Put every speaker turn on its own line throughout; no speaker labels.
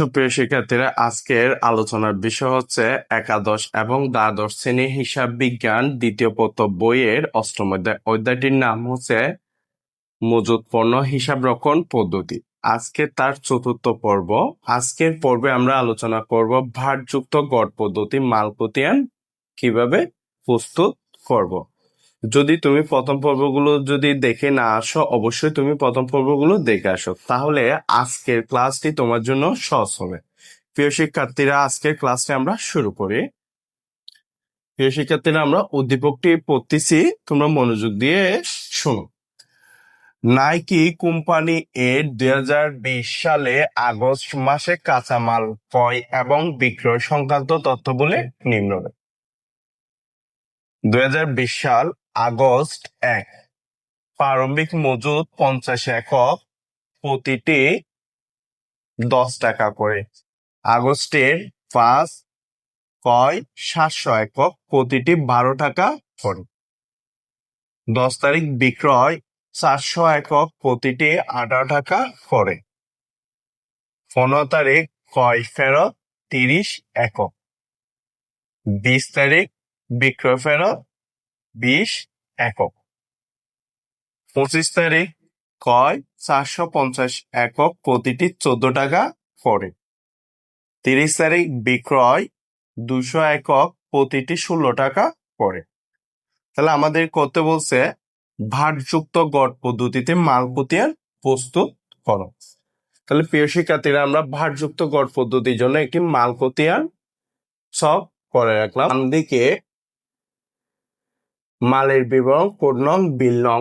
সুপ্রিয় শিক্ষার্থীরা, আজকের আলোচনার বিষয় হচ্ছে একাদশ এবং দ্বাদশ শ্রেণির হিসাব বিজ্ঞান দ্বিতীয় পত্র বইয়ের অষ্টম অধ্যায়। অধ্যায়টির নাম হচ্ছে মজুত পণ্য হিসাব রক্ষণ পদ্ধতি। আজকে তার চতুর্থ পর্ব। আজকের পর্বে আমরা আলোচনা করব ভারযুক্ত গড় পদ্ধতি মালপতিয়ান কীভাবে প্রস্তুত করব। যদি তুমি প্রথম পর্বগুলো যদি দেখে না আসো, অবশ্যই তুমি প্রথম পর্বগুলো দেখে আসো। তাহলে আজকের ক্লাসটি তোমার জন্য সহজ হবে। প্রিয় শিক্ষার্থীরা, আজকের ক্লাসটি আমরা শুরু করি। প্রিয় শিক্ষার্থীরা, আমরা উদ্দীপকটি পড়তেছি। তোমরা মনোযোগ দিয়ে শোনো। নাইকি কোম্পানি এর দুই সালে আগস্ট মাসে কাঁচামাল ক্রয় এবং বিক্রয় সংক্রান্ত তথ্য বলে নিম্ন দুই হাজার বিশ সাল আগস্ট এক। প্রারম্ভিক মজুদ পঞ্চাশ একক, প্রতিটি দশ টাকা করে। আগস্টের পাঁচ কয় সাতশো একক, প্রতিটি বারো টাকা করে। দশ তারিখ বিক্রয়, চারশো একক, প্রতিটি আঠারো টাকা করে। পনেরো তারিখ কয় ফেরত, তিরিশ একক। বিশ তারিখ বিক্রয় ফেরত বিশ একক। পঁচিশ তারিখ, কয়? চারশো পঞ্চাশ একক, প্রতিটি চোদ্দ টাকা করে। তিরিশ তারিখ, বিক্রয়, দুশো একক, প্রতিটি ষোলো টাকা করে। তাহলে আমাদের করতে বলছে? ভারযুক্ত গড় পদ্ধতিতে মালপতিয়ার প্রস্তুত করো। তাহলে প্রিয় শিক্ষার্থীরা, আমরা ভারযুক্ত গড় পদ্ধতির জন্য একটি মালপতিয়ার সব করে রাখলাম। দিকে মালের বিবরণ, কোড নং, বিল নং।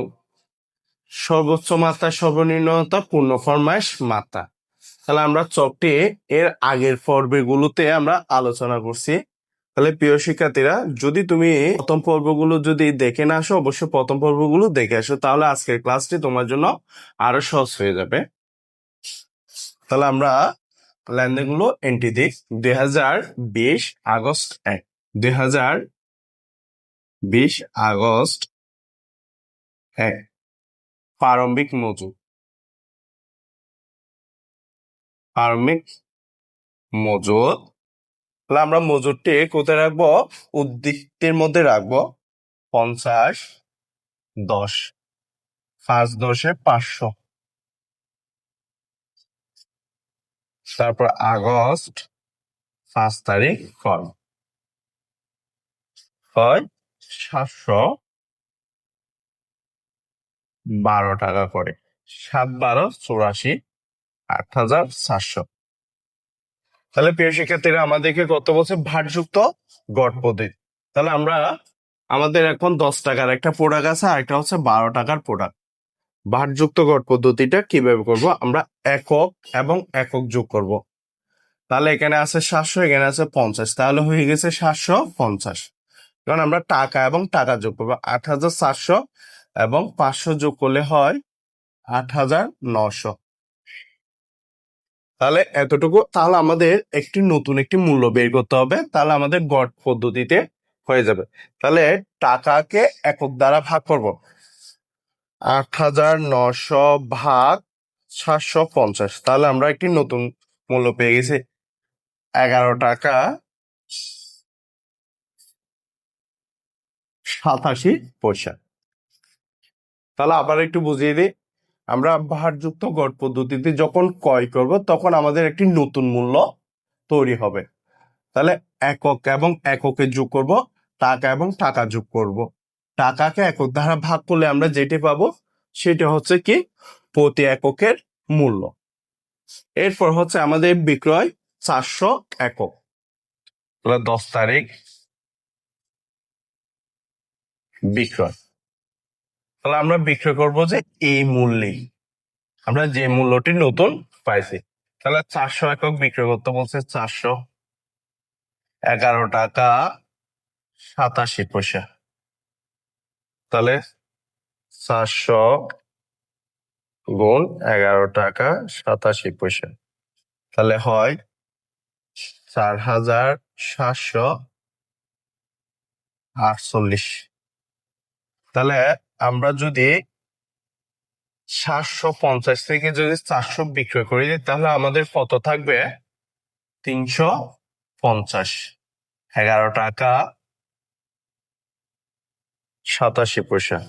সর্বোচ্চ মাত্রা, সর্বনিম্নতা, পূর্ণ ফরমাইশ, মাত্রা। তাহলে আমরা চকটি এর আগের পর্বগুলোতে আমরা আলোচনা করছি। তাহলে প্রিয় শিক্ষার্থীরা, যদি তুমি প্রথম পর্বগুলো যদি দেখে না আসো, অবশ্যই প্রথম পর্বগুলো দেখে আসো, তাহলে আজকের ক্লাসটি তোমার জন্য আরও সহজ হয়ে যাবে। তাহলে আমরা লেনদেনগুলো এন্ট্রি দিই। দুই হাজার বিশ আগস্ট এক, দুই হাজার বিশ আগস্ট এক প্রারম্ভিক মজুদ প্রারম্ভিক মজুদ তাহলে আমরা মজুরটি কোথায় রাখব? উদ্দীপ্তের মধ্যে রাখব। পঞ্চাশ দশ, পাঁচ দশে পাঁচশো। তারপর আগস্ট পাঁচ তারিখ কয় হয়? সাতশো বারো টাকা করে। সাত বারো, চৌরাশি, আট হাজার সাতশো। তাহলে প্রিয় শিক্ষার্থীরা, আমাদেরকে কত বলছে ভারযুক্ত গড় পদ্ধতি? তাহলে আমরা, আমাদের এখন দশ টাকার একটা প্রোডাক্ট আছে, আর একটা হচ্ছে বারো টাকার প্রোডাক্ট ভারযুক্ত গড় পদ্ধতিটা কীভাবে করব? আমরা একক এবং একক যোগ করব। তাহলে এখানে আছে সাতশো, এখানে আছে পঞ্চাশ। তাহলে হয়ে গেছে সাতশো পঞ্চাশ। কারণ আমরা টাকা এবং টাকা যোগ করব। আট হাজার চারশো এবং পাঁচশো যোগ করলে হয় আট হাজার নশো। তাহলে এতটুকু। তাহলে আমাদের একটি নতুন একটি মূল্য বের করতে হবে। তাহলে আমাদের গড় পদ্ধতিতে হয়ে যাবে। তাহলে টাকাকে একক দ্বারা ভাগ করব। আট হাজার নশো ভাগ সাতশো পঞ্চাশ। তাহলে আমরা একটি নতুন মূল্য পেয়ে গেছি। এগারো টাকা সাতাশি পয়সা। তাহলে আবার একটু বুঝিয়ে দিই। আমরা ভারযুক্ত গড় পদ্ধতিতে যখন ক্রয় করব, তখন আমাদের একটি নতুন মূল্য তৈরি হবে। তাহলে একক এবং এককে যোগ করব, টাকা এবং টাকা যোগ করব। টাকাকে একক দ্বারা ভাগ করলে আমরা যেটি পাবো, সেটা হচ্ছে কি? প্রতি এককের মূল্য। এরপর হচ্ছে আমাদের বিক্রয় চারশো একক। দশ তারিখ বিক্রয়। তাহলে আমরা বিক্রয় করব যে এই মূল্যেই। আমরা যে মূল্যটি নতুন পাইছি। তাহলে চারশো একক বিক্রয় করতে বলছে চারশো এগারো টাকা সাতাশি পয়সা। তাহলে চারশো গুণ এগারো টাকা সাতাশি পয়সা। তাহলে হয় চার হাজার সাতশো আটচল্লিশ। তাহলে আমরা যদি সাতশো পঞ্চাশ থেকে যদি চারশো বিক্রয় করি, তাহলে আমাদের কত থাকবে? তিনশো পঞ্চাশ। এগারো টাকা সাতাশি পয়সা।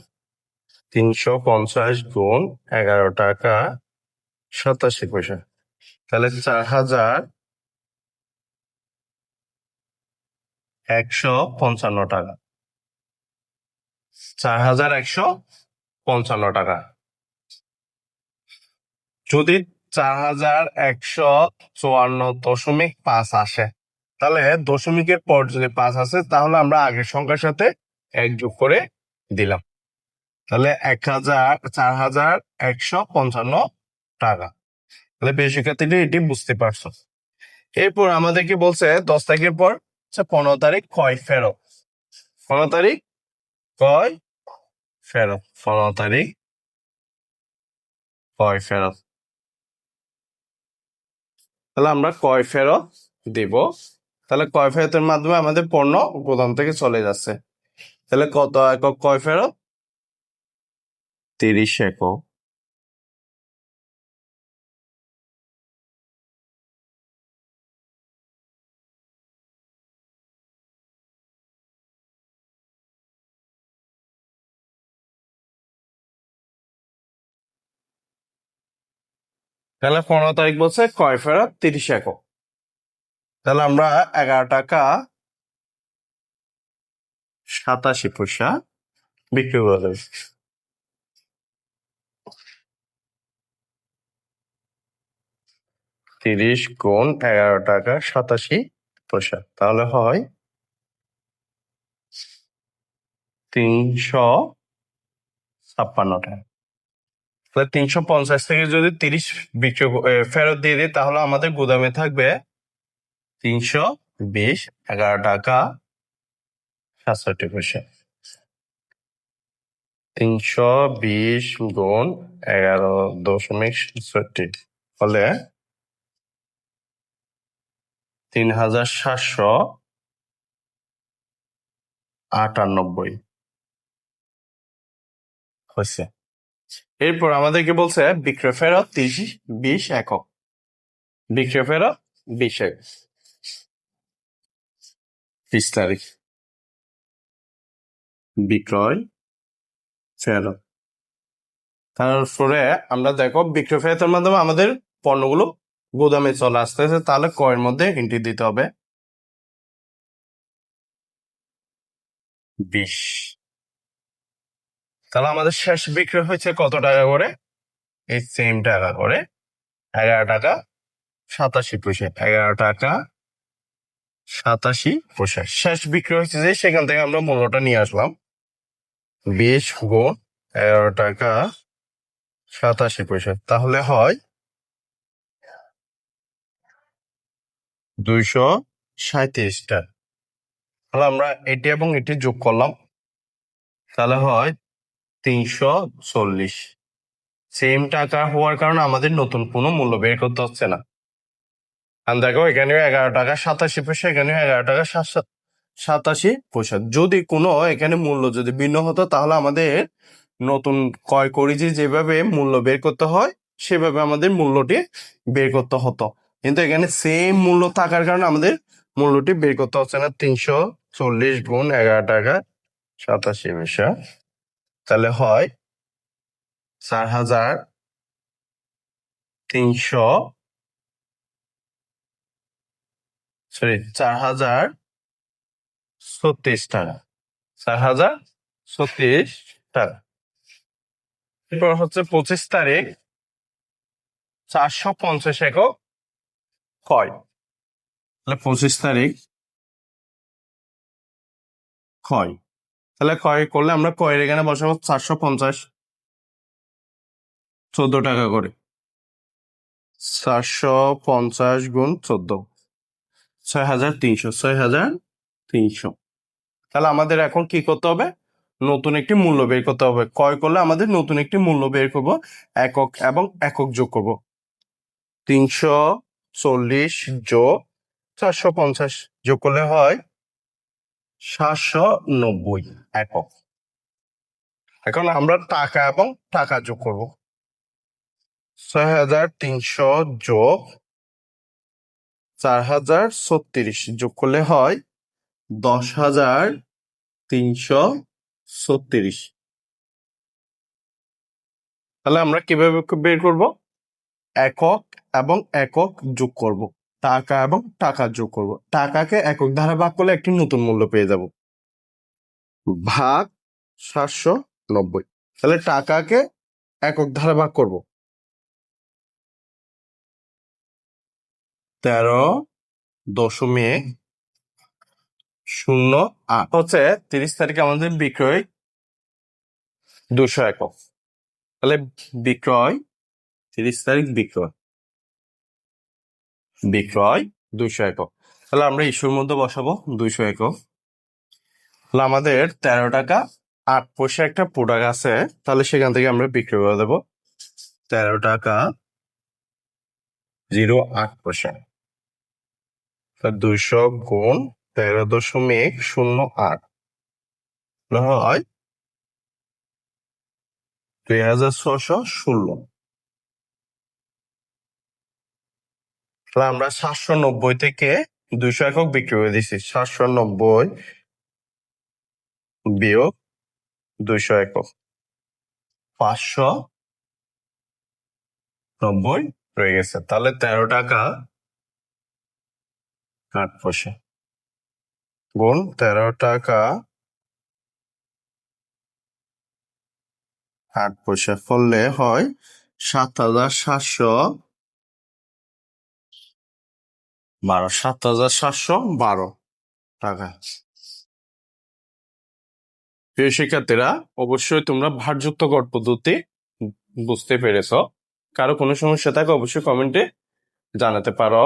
তিনশো পঞ্চাশ গুণ এগারো টাকা সাতাশি পয়সা। তাহলে চার হাজার একশো পঞ্চান্ন টাকা। চার হাজার একশো পঞ্চান্ন টাকা। যদি চার হাজার একশো চুয়ান্ন দশমিক পাঁচ আসে, তাহলে দশমিকের পর যদি পাঁচ আসে, তাহলে আমরা আগের সংখ্যার সাথে এক করে দিলাম। তাহলে এক হাজার, চার হাজার একশো পঞ্চান্ন টাকা। তাহলে বেশি ক্ষেত্রে এটি বুঝতে পারছ। এরপর আমাদেরকে বলছে দশ তারিখের পর পনেরো তারিখ কয় ফেরত? পনেরো তারিখ কয় ফেরত পনেরো তারিখ কয় ফেরত তাহলে আমরা কয় ফেরত দিব? তাহলে কয় ফেরতের মাধ্যমে আমাদের পণ্য গোদাম থেকে চলে যাচ্ছে। তাহলে কত একক কয় ফেরত? তিরিশ একক। তাহলে পনেরো তারিখ বলছে কয় ফেরত তিরিশ একক। তাহলে আমরা এগারো টাকা সাতাশি পয়সা বিক্রি করে তিরিশ গুণ এগারো টাকা সাতাশি পয়সা। তাহলে হয় তিনশো ছাপ্পান্ন টাকা। তাহলে তিনশো পঞ্চাশ থেকে যদি তিরিশ বিক্রি ফেরত দিয়ে দিই, তাহলে আমাদের গুদামে থাকবে তিনশো বিশ, এগারো টাকা, সাতষট্টি পয়সা। তিনশো বিশ গুণ এগারো দশমিক সাতষট্টি, হলে তিন হাজার সাতশো আটানব্বই। হয়েছে। এরপর আমাদেরকে বলছে বিক্রয় ফেরত তিরিশ, বিশ একক। বিক্রয় ফেরত বিশ একক। বিশ তারিখ। বিক্রয় ফেরত। তারপরে আমরা দেখো বিক্রয় ফেরতের মাধ্যমে আমাদের পণ্যগুলো গুদামে চলে আসতেছে, তাহলে কয়ের মধ্যে এন্ট্রি দিতে হবে। বিশ। তাহলে আমাদের শেষ বিক্রয় হয়েছে কত টাকা করে? এই সেম টাকা করে। এগারো টাকা, সাতাশি পয়সা। এগারো টাকা, সাতাশি পয়সা। শেষ বিক্রি হয়েছে যে, সেখান থেকে আমরা মূল্যটা নিয়ে আসলাম। বিশ গুণ এগারো টাকা, সাতাশি পয়সা। তাহলে হয় দুইশো সাঁত্রিশ টাকা তাহলে আমরা এটি এবং এটি যোগ করলাম। তাহলে হয় তিনশো চল্লিশ। সেম টাকা হওয়ার কারণে আমাদের নতুন কোনো মূল্য বের করতে হচ্ছে না। আর দেখো এখানে এগারো টাকা সাতাশি পয়সা এখানে এগারো টাকা সাত সাতাশি পয়সা। যদি কোনো এখানে মূল্য যদি ভিন্ন হতো, তাহলে আমাদের নতুন ক্রয় করি যে যেভাবে মূল্য বের করতে হয়, সেভাবে আমাদের মূল্যটি বের করতে হতো। কিন্তু এখানে সেম মূল্য থাকার কারণে আমাদের মূল্যটি বের করতে হচ্ছে না। তিনশো চল্লিশ গুণ এগারো টাকা সাতাশি পয়সা। তাহলে হয় চার হাজার তিনশো সরি চার হাজার ছত্রিশ টাকা। চার হাজার ছত্রিশ টাকা। এরপর হচ্ছে পঁচিশ তারিখ, চারশো পঞ্চাশ একক ক্ষয়। তাহলে পঁচিশ তারিখ ক্ষয়। তাহলে ক্ষয় করলে আমরা কয়ের এখানে বসাবো চারশো পঞ্চাশ। চোদ্দ টাকা করে। চারশো পঞ্চাশ গুণ চোদ্দ। ছয় হাজার তিনশো। ছয় হাজার তিনশো। তাহলে আমাদের এখন কি করতে হবে? নতুন একটি মূল্য বের করতে হবে। ক্রয় করলে আমাদের নতুন একটি মূল্য বের করব, একক এবং একক যোগ করব। তিনশো চল্লিশ যোগ চারশো পঞ্চাশ যোগ করলে হয় সাতশো নব্বই একক। এখন আমরা টাকা এবং টাকা যোগ করব। ছয় হাজার তিনশো যোগ চার হাজার ছত্রিশ যোগ করলে হয় দশ হাজার তিনশো ছত্রিশ। তাহলে আমরা কীভাবে বের করব? একক এবং একক যোগ করব। টাকা এবং টাকা যোগ করব। টাকাকে একক দ্বারা ভাগ করলে একটি নতুন মূল্য পেয়ে যাব। ভাগ সাতশো নব্বই। তাহলে টাকাকে একক ধারা ভাগ করব। তেরো দশমিক শূন্য আট। হচ্ছে তিরিশ তারিখে আমাদের বিক্রয় দুশো একক। তাহলে বিক্রয় তিরিশ তারিখ বিক্রয়। বিক্রয় দুইশো একক। তাহলে আমরা ইস্যুর মধ্যে বসাবো দুইশো একক। তাহলে আমাদের তেরো টাকা, আট পয়সা একটা প্রোডাক্ট আছে, তাহলে সেখান থেকে আমরা বিক্রি করে দেবো। তেরো টাকা, জিরো আট পয়সা। দুইশো গুণ তেরো দশমিক শূন্য আট। হয় দুই হাজার ছশো ষোলো। আমরা সাতশো নব্বই থেকে দুইশো একক বিক্রি করে দিচ্ছি সাতশো নব্বই বিয়োগ দুইশো একক। পাঁচশো নব্বই রয়ে গেছে। তাহলে তেরো টাকা আট পয়সা গুণ তেরো টাকা আট পয়সা ফললে হয় সাত হাজার সাতশো বারো, সাত হাজার সাতশো বারো টাকা। প্রিয় শিক্ষার্থীরা, অবশ্যই তোমরা ভারযুক্ত গড় পদ্ধতি বুঝতে পেরেছ। কারও কোনো সমস্যা থাকে অবশ্যই কমেন্টে জানাতে পারো।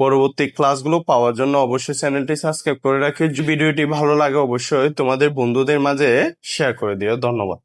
পরবর্তী ক্লাসগুলো পাওয়ার জন্য অবশ্যই চ্যানেলটি সাবস্ক্রাইব করে রাখি। ভিডিওটি ভালো লাগে, অবশ্যই তোমাদের বন্ধুদের মাঝে শেয়ার করে দিও। ধন্যবাদ।